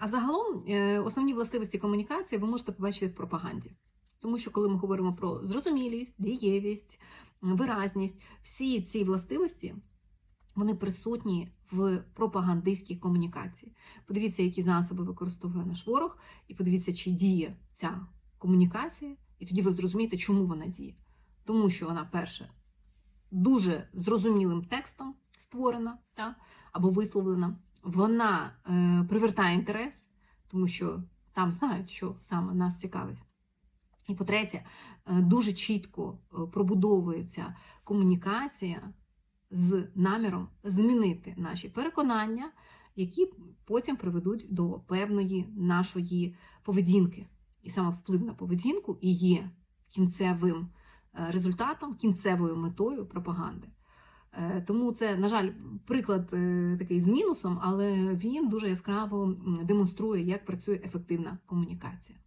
А загалом е, основні властивості комунікації ви можете побачити в пропаганді. Тому що коли ми говоримо про зрозумілість, дієвість, виразність, всі ці властивості вони присутні в пропагандистській комунікації. Подивіться, які засоби використовує наш ворог, і подивіться, чи діє ця комунікація, і тоді ви зрозумієте, чому вона діє. Тому що вона, перше, дуже зрозумілим текстом створена та, або висловлена, вона е, привертає інтерес, тому що там знають, що саме нас цікавить. І по-третє, е, дуже чітко е, пробудовується комунікація з наміром змінити наші переконання, які потім приведуть до певної нашої поведінки. І саме вплив на поведінку і є кінцевим е, результатом, кінцевою метою пропаганди. Е, Тому це, на жаль, приклад е, такий з мінусом, але він дуже яскраво демонструє, як працює ефективна комунікація.